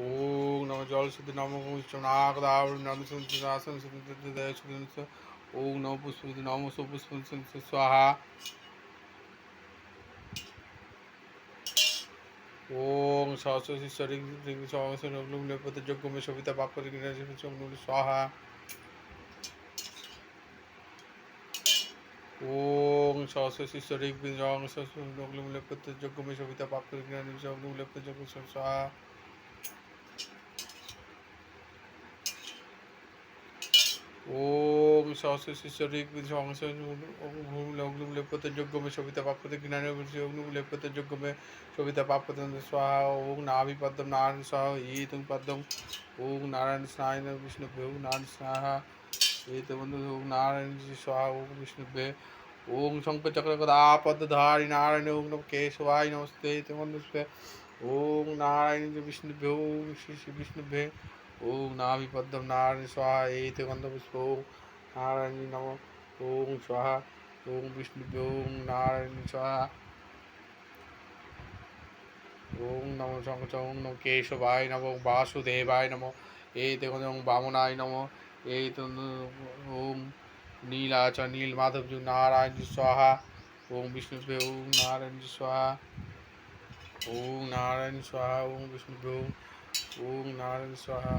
ওং নম জল শুদ্ধি নম নাক দাবড় নম শুদ্ধি আসন শুদ্ধি দেয় শুদ্ধি ওং নম পুষ্পতি নম সুপুষ্প স্বাহা ওং সরস্বতী ঈশ্বরী সহস্র প্রতি যোগ্য মে সবিতা বাক্য স্বাহা ওং সরস্বতী ঈশ্বরী প্রতি যোগ্য মে সবিতা বাক্য প্রতি ওম সরস্বতী ঈশ্বরী সংসর্গ যোগ্য মে সবিতা প্রাপ্যতে জ্ঞানে লেপতে যোগ্য মে সবিতা প্রাপ্যতে স্বাহা ওং নাভিপদ্ম নারায়ণ স্বাহ ইতং পদ্ম ওং নারায়ণ স্নায় বিষ্ণু ওং নারায়ণ স্নাহা এত বন্ধু ওং নারায়ণ স্বাহা ওং বিষ্ণু ওং শঙ্কর চক্র কদা পদ্মধারী নারায়ণ ওং নম কেশবায় নমস্তে। বন্ধু ওং নারায়ণ বিষ্ণু ওং শ্রী শ্রী বিষ্ণু ওম নাভিপদ্ম নারায়ণ স্বাহা এই গন্ধপুষ্প ওম নারায়ণ নম ওম স্বাহা, ওম বিষ্ণু ওম নারায়ণ স্বাহা। ওম নম শঙ্কর ওম নম কেশবায় নম বাসুদেবায় নম এই তে ওম বামনায় নম এই ওম নীলাচ নীল মাধব নারায়ণ স্বাহা। ওম বিষ্ণু ওম নারায়ণ স্বাহা। ওম নারায়ণ স্বাহা, ওম বিষ্ণু ওম নারায়ণ স্বাহা